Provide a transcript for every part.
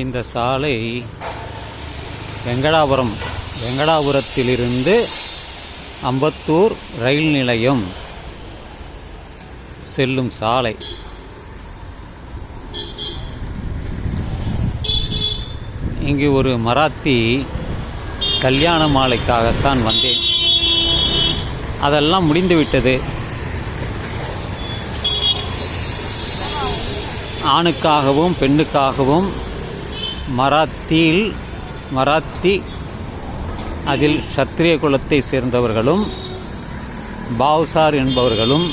இந்த சாலை வெங்கடாபுரம் வெங்கடாபுரத்திலிருந்து அம்பத்தூர் ரயில் நிலையம் செல்லும் சாலை. இங்கு ஒரு மராத்தி கல்யாண மாலைக்காகத்தான் வந்தேன். அதெல்லாம் முடிந்துவிட்டது ஆணுக்காகவும் பெண்ணுக்காகவும் மராத்தியில் மராத்தி அதில் சத்திரிய குலத்தை சேர்ந்தவர்களும் பாவ்சார் என்பவர்களும்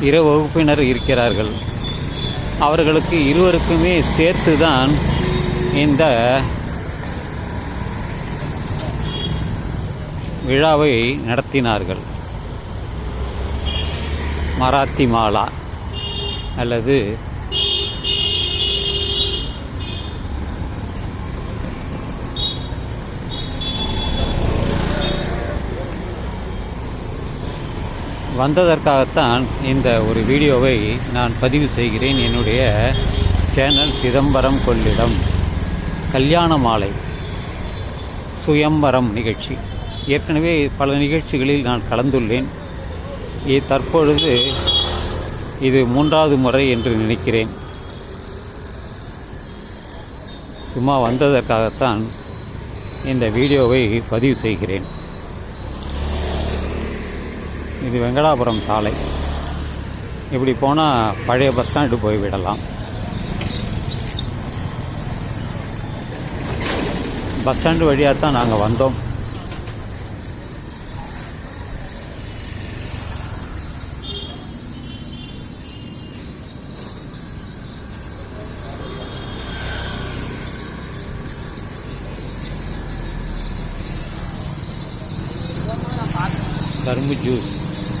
இரு வகுப்பினர் இருக்கிறார்கள். அவர்களுக்கு இருவருக்குமே சேர்த்து தான் இந்த விழாவை நடத்தினார்கள். மராத்தி மாலா அல்லது வந்ததற்காகத்தான் இந்த ஒரு வீடியோவை நான் பதிவு செய்கிறேன். என்னுடைய சேனல் சிதம்பரம் கொள்ளிடம். கல்யாண மாலை. சுயம்பரம் நிகழ்ச்சி. ஏற்கனவே பல நிகழ்ச்சிகளில் நான் கலந்துள்ளேன். தற்பொழுது இது மூன்றாவது முறை என்று நினைக்கிறேன். சும்மா வந்ததற்காகத்தான் இந்த வீடியோவை பதிவு செய்கிறேன். இது வெங்கடாபுரம் சாலை. இப்படி போனால் பழைய பஸ் ஸ்டாண்டு போய்விடலாம் பஸ் ஸ்டாண்டு வழியாக தான் நாங்கள் வந்தோம். buscar o mudiu.